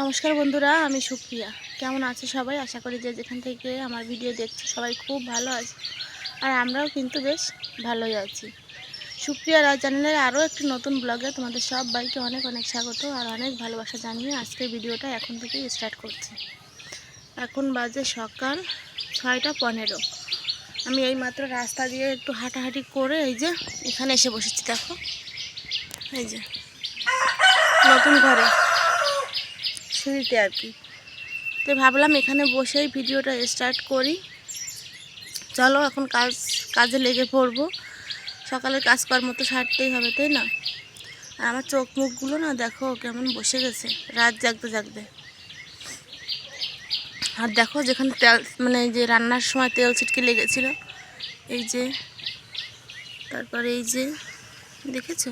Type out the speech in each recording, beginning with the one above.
নমস্কার বন্ধুরা, আমি সুপ্রিয়া। কেমন আছে সবাই? আশা করি যে যেখান থেকে আমার ভিডিও দেখছে সবাই খুব ভালো আছে। আর আমরাও কিন্তু বেশ ভালোই আছি। সুপ্রিয়া রাজ চ্যানেলের আরও একটি নতুন ব্লগে তোমাদের সব বাইকে অনেক অনেক স্বাগত আর অনেক ভালোবাসা জানিয়ে আজকের ভিডিওটা এখন থেকেই স্টার্ট করছি। এখন বাজে সকাল ছয়টা পনেরো। আমি এই মাত্র রাস্তা দিয়ে একটু হাঁটাহাঁটি করে এই যে এখানে এসে বসেছি, দেখো। এই যে নতুন ঘরে। সিঁড়িতে আর কি। তো ভাবলাম এখানে বসেই ভিডিওটা স্টার্ট করি। চলো এখন কাজ, কাজে লেগে পড়ব। সকালের কাজকর্ম তো সারতেই হবে, তাই না? আর আমার চোখ মুখগুলো না দেখো কেমন বসে গেছে, রাত জাগতে জাগতে। আর দেখো যেখানে তেল মানে যে রান্নার সময় তেল ছিটকে লেগেছিল, এই যে, তারপরে এই যে, দেখেছ?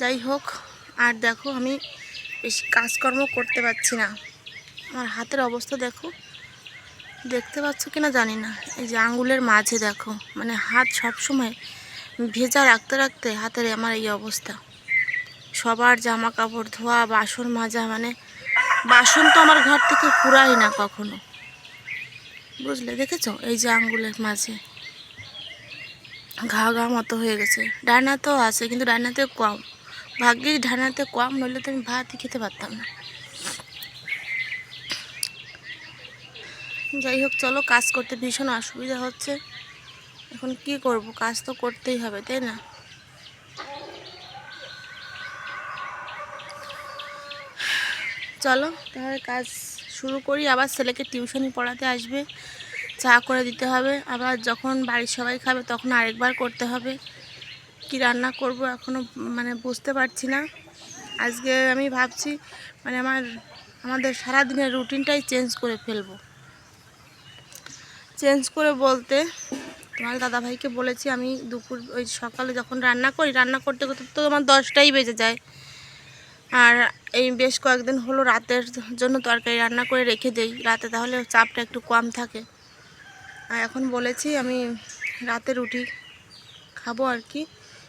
যাই হোক আর দেখো আমি বেশি কাজকর্ম করতে পারছি না। আমার হাতের অবস্থা দেখো। দেখতে পাচ্ছ কি না জানি না। এই যে আঙ্গুলের মাঝে দেখো। মানে হাত সব সময় ভেজা রাখতে রাখতে হাতের আমার এই অবস্থা। সবার জামা কাপড় ধোয়া, বাসন মাজা মানে বাসন তো আমার ঘর থেকে পুরাই না কখনো। বুঝলে? দেখেছ? এই যে আঙ্গুলের মাঝে। ঘা ঘা মতো হয়ে গেছে। ডায়না তো আছে, কিন্তু ডানাতে কম। ভাগ্যিস ঢানাতে কম নইলে তো আমি ভাতই খেতে পারতাম না। যাই হোক, চলো, কাজ করতে ভীষণ অসুবিধা হচ্ছে। এখন কি করব? কাজ তো করতেই হবে, তাই না? চলো, তাহলে কাজ শুরু করি। আবার ছেলেকে টিউশনি পড়াতে আসবে। চা করে দিতে হবে। আবার যখন বাড়ির সবাই খাবে, তখন আরেকবার করতে হবে। কি রান্না করব এখনও মানে বুঝতে পারছি না। আজকে আমি ভাবছি মানে আমার, আমাদের সারাদিনের রুটিনটাই চেঞ্জ করে ফেলব। চেঞ্জ করে বলতে তোমার দাদাভাইকে বলেছি আমি দুপুর, ওই সকালে যখন রান্না করি, রান্না করতে করতে তো আমার দশটাই বেজে যায়। আর এই বেশ কয়েকদিন হলো রাতের জন্য তরকারি রান্না করে রেখে দেই, রাতে তাহলে চাপটা একটু কম থাকে। আর এখন বলেছি আমি রাতে রুটি খাব আর কি।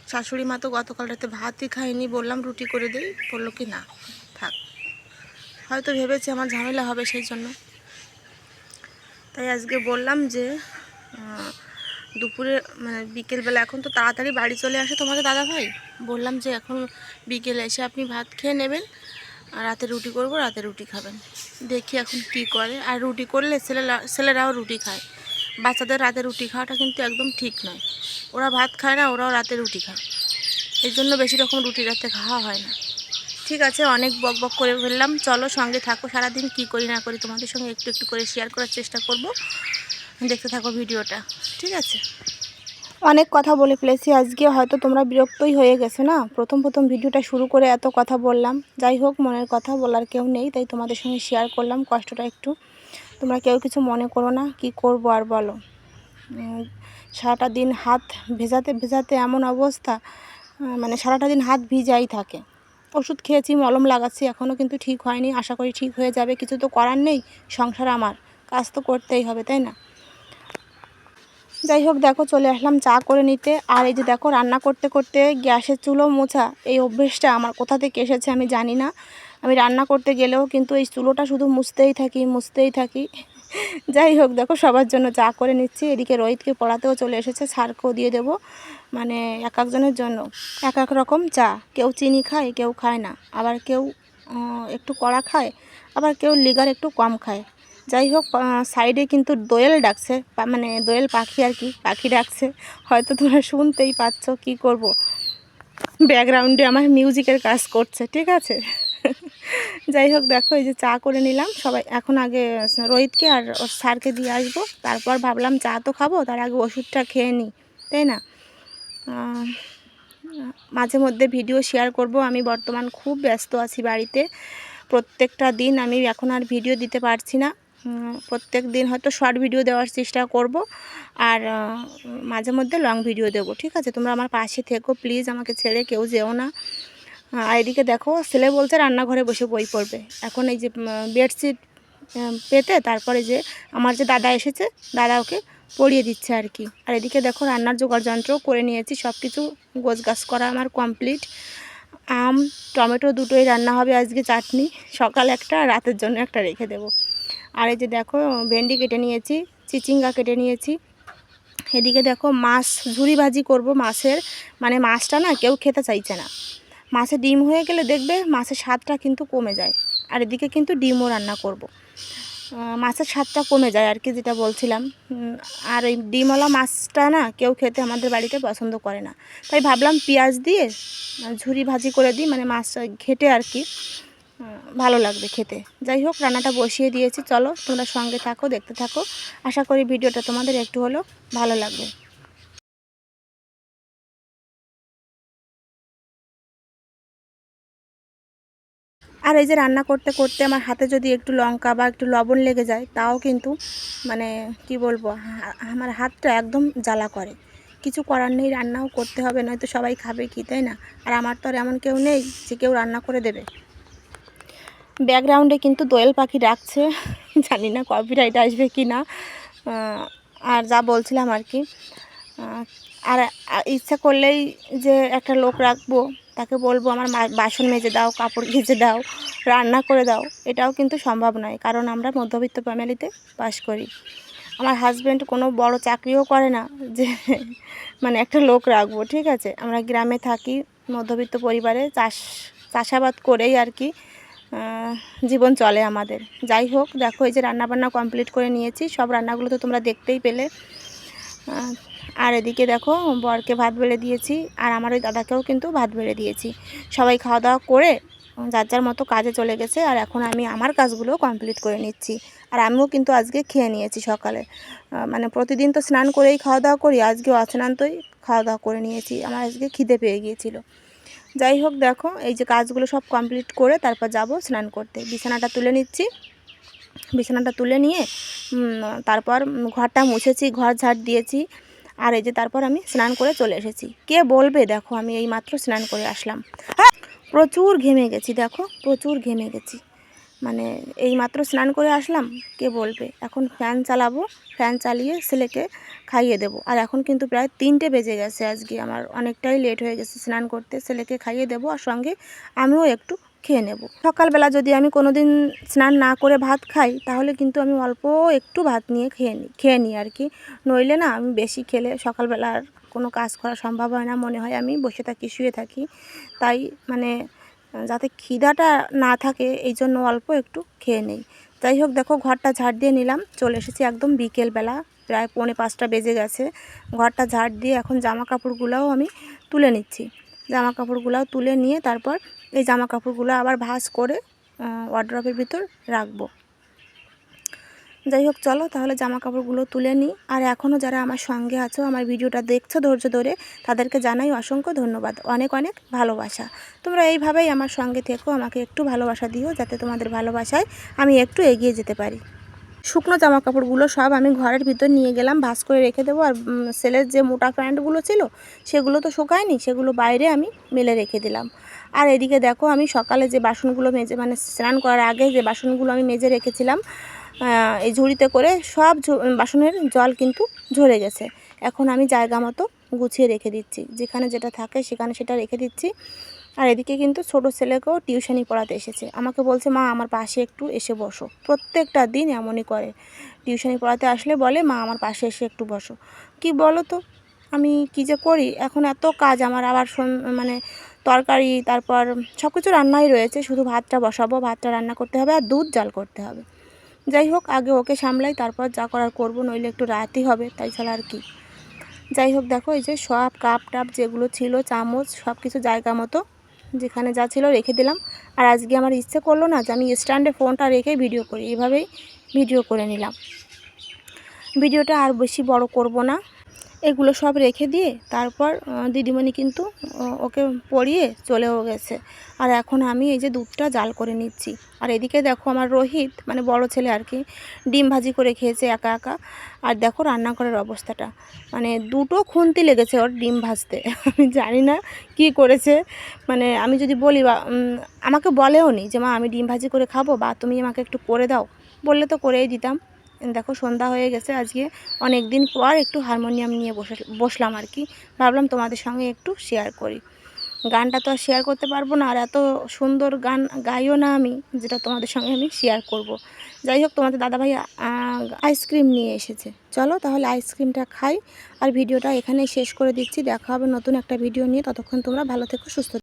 শাশুড়ি মা তো গতকাল রাতে ভাতই খাইনি বললাম রুটি করে দিই, বলল কি না, থাক। হয়তো ভেবেছি আমার ঝামেলা হবে সেই জন্য। তাই আজকে বললাম যে দুপুরে মানে বিকেলবেলা, এখন তো তাড়াতাড়ি বাড়ি চলে আসে তোমাকে দাদা ভাই বললাম যে এখন বিকেলে এসে আপনি ভাত খেয়ে নেবেন, আর রাতে রুটি করব, রাতে রুটি খাবেন। দেখি এখন কি করে, আর রুটি করলে ছেলেরা ছেলেরাও রুটি খায়। বাচ্চাদের রাতে রুটি খাওয়াটা কিন্তু একদম ঠিক নয়। ওরা ভাত খায় না, ওরাও রাতে রুটি খায়। এর জন্য বেশি রকম রুটি রাতে খাওয়া হয় না। ঠিক আছে, অনেক বক বক করে ফেললাম। চলো সঙ্গে থাকো, সারাদিন কি করি না করি তোমাদের সঙ্গে একটু একটু করে শেয়ার করার চেষ্টা করব। দেখতে থাকো ভিডিওটা, ঠিক আছে? অনেক কথা বলে ফেলেছি, আজকে হয়তো তোমরা বিরক্তই হয়ে গেছো না? প্রথম প্রথম ভিডিওটা শুরু করে এত কথা বললাম। যাই হোক, মনের কথা বলার কেউ নেই, তাই তোমাদের সঙ্গে শেয়ার করলাম কষ্টটা একটু। তোমরা কেউ কিছু মনে করো না, কি করব আর বলো। সারাটা দিন হাত ভেজাতে ভেজাতে এমন অবস্থা মানে সারাটা দিন হাত ভিজাই থাকে। ওষুধ খেয়েছি, মলম লাগাচ্ছি এখনও কিন্তু ঠিক হয়নি, আশা করি ঠিক হয়ে যাবে, কিছু তো করার নেই, সংসার আমার, কাজ তো করতেই হবে, তাই না? যাই হোক, দেখো, চলে আসলাম চা করে নিতে, আর এই যে দেখো, রান্না করতে করতে গ্যাসের চুলো মোছা, এই অভ্যেসটা আমার কোথা থেকে এসেছে আমি জানি না। আমি রান্না করতে গেলেও কিন্তু এই চুলোটা শুধু মুছতেই থাকি মুছতেই থাকি। যাই হোক, দেখো সবার জন্য চা করে নিচ্ছি। এদিকে রোহিতকে পড়াতেও চলে এসেছে সারকেও দিয়ে দেবো। মানে এক একজনের জন্য, এক এক রকম চা। কেউ চিনি খায়, কেউ খায় না। আবার কেউ একটু কড়া খায়, আবার কেউ লিগার একটু কম খায়। যাই হোক সাইডে কিন্তু দোয়েল ডাকছে মানে দোয়েল পাখি আর কি, পাখি ডাকছে। হয়তো তোমরা শুনতেই পাচ্ছ, কি করব? ব্যাকগ্রাউন্ডে আমার মিউজিকের কাজ করছে, ঠিক আছে? যাই হোক, দেখো, এই যে চা করে নিলাম। সবাই, এখন আগে রোহিতকে আর ওর স্যারকে দিয়ে আসব। তারপর ভাবলাম চা তো খাব, তার আগে ওষুধটা খেয়ে নিই, তাই না? মাঝে মধ্যে ভিডিও শেয়ার করব। আমি বর্তমান খুব ব্যস্ত আছি বাড়িতে। প্রত্যেকটা দিন আমি এখন আর ভিডিও দিতে পারছি না। প্রত্যেক দিন হয়তো শর্ট ভিডিও দেওয়ার চেষ্টা করব আর, মাঝে মধ্যে লং ভিডিও দেবো, ঠিক আছে? তোমরা আমার পাশে থেকো, প্লিজ, আমাকে ছেড়ে কেউ যেও না। আর এদিকে দেখো, ছেলে বলছে রান্নাঘরে বসে বই পড়বে। এখন এই যে বেডশিট পেতে তারপরে যে আমার যে দাদা এসেছে, দাদা ওকে পড়িয়ে দিচ্ছে আর কি। আর এদিকে দেখো, রান্নার জোগাড় যন্ত্র করে নিয়েছি সব কিছু গোছগাছ করা আমার কমপ্লিট আম, টমেটো দুটোই রান্না হবে আজকে, চাটনি, সকাল একটা, রাতের জন্য একটা রেখে দেবো। আর এই যে দেখো, ভেন্ডি কেটে নিয়েছি, চিচিঙ্গা কেটে নিয়েছি। এদিকে দেখো, মাছ, ঝুরি ভাজি করব মাছের মানে মাছটা না কেউ খেতে চাইছে না। মাছে ডিম হয়ে গেলে দেখবে মাছের স্বাদটা কিন্তু কমে যায়। আর এদিকে কিন্তু ডিমও রান্না করব। মাছের স্বাদটা কমে যায় আর কি যেটা বলছিলাম। আর এই ডিমওয়ালা মাছটা না কেউ খেতে আমাদের বাড়িতে পছন্দ করে না। তাই ভাবলাম পেঁয়াজ দিয়ে ঝুরি ভাজি করে দিই মানে মাছটা ঘেটে আর কি। ভালো লাগবে খেতে। যাই হোক, রান্নাটা বসিয়ে দিয়েছি। চলো তোমরা সঙ্গে থাকো, দেখতে থাকো। আশা করি ভিডিওটা তোমাদের একটু হলেও ভালো লাগবে। আর এই যে রান্না করতে করতে আমার হাতে যদি একটু লঙ্কা বা একটু লবণ লেগে যায়, তাও কিন্তু মানে কি বলব আমার হাতটা একদম জ্বালা করে। কিছু করার নেই, রান্নাও করতে হবে, নয়তো সবাই খাবে কি, তাই না? আর আমার তো আর এমন কেউ নেই যে কেউ রান্না করে দেবে। ব্যাকগ্রাউন্ডে কিন্তু দোয়েল পাখি ডাকছে, জানি না কপিরাইট আসবে কি না আর যা বলছিলাম আর কি। আর ইচ্ছা করলেই যে একটা লোক রাখব তাকে বলব, আমার বাসন মেজে দাও, কাপড় ভেজে দাও, রান্না করে দাও। এটাও কিন্তু সম্ভব নয়, কারণ আমরা মধ্যবিত্ত ফ্যামিলিতে বাস করি। আমার হাজব্যান্ড কোনো বড় চাকরিও করে না, যে মানে একটা লোক রাখব, ঠিক আছে? আমরা গ্রামে থাকি, মধ্যবিত্ত পরিবারে চাষ, চাষাবাদ করেই আর কি জীবন চলে আমাদের। যাই হোক, দেখো এই যে রান্নাবান্না কমপ্লিট করে নিয়েছি, সব রান্নাগুলো তো তোমরা দেখতেই পেলে। আর এদিকে দেখো, বরকে ভাত বেড়ে দিয়েছি, আর আমার ওই দাদাকেও কিন্তু ভাত বেড়ে দিয়েছি। সবাই খাওয়া দাওয়া করে, যার যার মতো কাজে চলে গেছে, আর এখন আমি আমার কাজগুলো কমপ্লিট করে নিচ্ছি। আর আমিও কিন্তু আজকে খেয়ে নিয়েছি সকালে। মানে প্রতিদিন তো স্নান করেই খাওয়া দাওয়া করি, আজকেও অস্নান্তই খাওয়া দাওয়া করে নিয়েছি। আমার আজকে খিদে পেয়ে গিয়েছিল। যাই হোক দেখো, এই যে কাজগুলো সব কমপ্লিট করে তারপর যাব স্নান করতে। বিছানাটা তুলে নিচ্ছি। বিছানাটা তুলে নিয়ে তারপর ঘরটা মুছেছি, ঘর ঝাড় দিয়েছি। আর এই যে তারপর আমি স্নান করে চলে এসেছি। কে বলবে? দেখো আমি এই মাত্র স্নান করে আসলাম। হ্যাঁ, প্রচুর ঘেমে গেছি দেখো প্রচুর ঘেমে গেছি। মানে এই মাত্র স্নান করে আসলাম কে বলবে? এখন ফ্যান চালাবো ফ্যান চালিয়ে ছেলেকে খাইয়ে দেবো। আর এখন কিন্তু প্রায় তিনটে বেজে গেছে আজকে আমার অনেকটাই লেট হয়ে গেছে স্নান করতে। ছেলেকে খাইয়ে দেবো আর সঙ্গে আমিও একটু খেয়ে নেব। সকালবেলা যদি আমি কোনো দিন স্নান না করে ভাত খাই, তাহলে কিন্তু আমি অল্প একটু ভাত নিয়ে খেয়ে নিই খেয়ে নিই আর কি। নইলে না আমি বেশি খেলে সকালবেলা আর কোনো কাজ করা সম্ভব হয় না। মনে হয় আমি বসে থাকি, শুয়ে থাকি। তাই মানে যাতে খিদাটা না থাকে, এই জন্য অল্প একটু খেয়ে নেই। যাই হোক, দেখো ঘরটা ঝাড় দিয়ে নিলাম। চলে এসেছি একদম বিকেলবেলা, প্রায় পৌনে পাঁচটা বেজে গেছে। ঘরটা ঝাড় দিয়ে এখন জামা কাপড়গুলোও আমি তুলে নিচ্ছি। জামা কাপড়গুলোও তুলে নিয়ে তারপর এই জামা কাপড়গুলো আবার ভাঁজ করে ওয়ার্ড্রপের ভিতর রাখব। যাই হোক, চলো তাহলে জামা কাপড়গুলো তুলে নিই। আর এখনও যারা আমার সঙ্গে আছো, আমার ভিডিওটা দেখছ ধৈর্য ধরে, তাদেরকে জানাই অসংখ্য ধন্যবাদ। অনেক অনেক ভালোবাসা। তোমরা এইভাবেই আমার সঙ্গে থেকো, আমাকে একটু ভালোবাসা দিও, যাতে তোমাদের ভালোবাসায় আমি একটু এগিয়ে যেতে পারি। শুকনো জামা কাপড়গুলো সব আমি ঘরের ভিতর নিয়ে গেলাম, ভাঁজ করে রেখে দেবো। আর সেলের যে মোটা প্যান্টগুলো ছিল, সেগুলো তো শুকায়নি, সেগুলো বাইরে আমি মেলে রেখে দিলাম। আর এদিকে দেখো, আমি সকালে যে বাসনগুলো মেজে মানে স্নান করার আগে যে বাসনগুলো আমি মেজে রেখেছিলাম এই ঝুড়িতে করে সব বাসনের জল কিন্তু ঝরে গেছে। এখন আমি জায়গা মতো গুছিয়ে রেখে দিচ্ছি। যেখানে যেটা থাকে সেখানে সেটা রেখে দিচ্ছি। আর এদিকে কিন্তু ছোট ছেলেকেও টিউশনি পড়াতে এসেছে। আমাকে বলছে, মা, আমার পাশে একটু এসে বসো। প্রত্যেকটা দিন এমনই করে। টিউশনি পড়াতে আসলে বলে, মা, আমার পাশে এসে একটু বসো। কি বলো তো? আমি কি যে করি? এখন এত কাজ আমার, আবার মানে তরকারি, তারপর সব কিছু রান্নাই রয়েছে। শুধু ভাতটা বসাবো, ভাতটা রান্না করতে হবে আর দুধ জাল করতে হবে। যাই হোক, আগে ওকে সামলাই, তারপর যা করার করব, নইলে একটু রাতই হবে, তাই ছাড়া আর কি। যাই হোক, দেখো এই যে সব কাপ টাপ যেগুলো ছিল, চামচ সব কিছু জায়গা মতো, যেখানে যা ছিল রেখে দিলাম। আর আজকে আমার ইচ্ছে করল না যে আমি স্ট্যান্ডে ফোনটা রেখে ভিডিও করি, এভাবেই ভিডিও করে নিলাম। ভিডিওটা আর বেশি বড় করব না। এগুলো সব রেখে দিয়ে তারপর দিদিমণি কিন্তু ওকে পড়িয়ে চলেও গেছে। আর এখন আমি এই যে দুধটা জাল করে নিচ্ছি। আর এদিকে দেখো আমার রোহিত মানে বড় ছেলে আর কি, ডিম ভাজি করে খেয়েছে একা একা। আর দেখো রান্নাঘরের অবস্থাটা। মানে দুটো খুন্তি লেগেছে ওর ডিম ভাজতে। আমি জানি না কি করেছে। মানে আমি যদি বলি বা আমাকে বলেও নি যে, মা, আমি ডিম ভাজি করে খাব বা তুমি আমাকে একটু করে দাও। বললে তো করেই দিতাম। দেখো সন্ধ্যা হয়ে গেছে, আজকে অনেক দিন পর একটু হারমোনিয়াম নিয়ে বসে, বসলাম আর কি। ভাবলাম তোমাদের সঙ্গে একটু শেয়ার করি। গানটা তো আর শেয়ার করতে পারব না, আর এত সুন্দর গান গাইও না আমি, যেটা তোমাদের সঙ্গে আমি শেয়ার করব। যাই হোক, তোমাদের দাদাভাই আইসক্রিম নিয়ে এসেছে। চলো তাহলে আইসক্রিমটা খাই, আর ভিডিওটা এখানেই শেষ করে দিচ্ছি। দেখা হবে নতুন একটা ভিডিও নিয়ে। ততক্ষণ তোমরা ভালো থেকো, সুস্থ।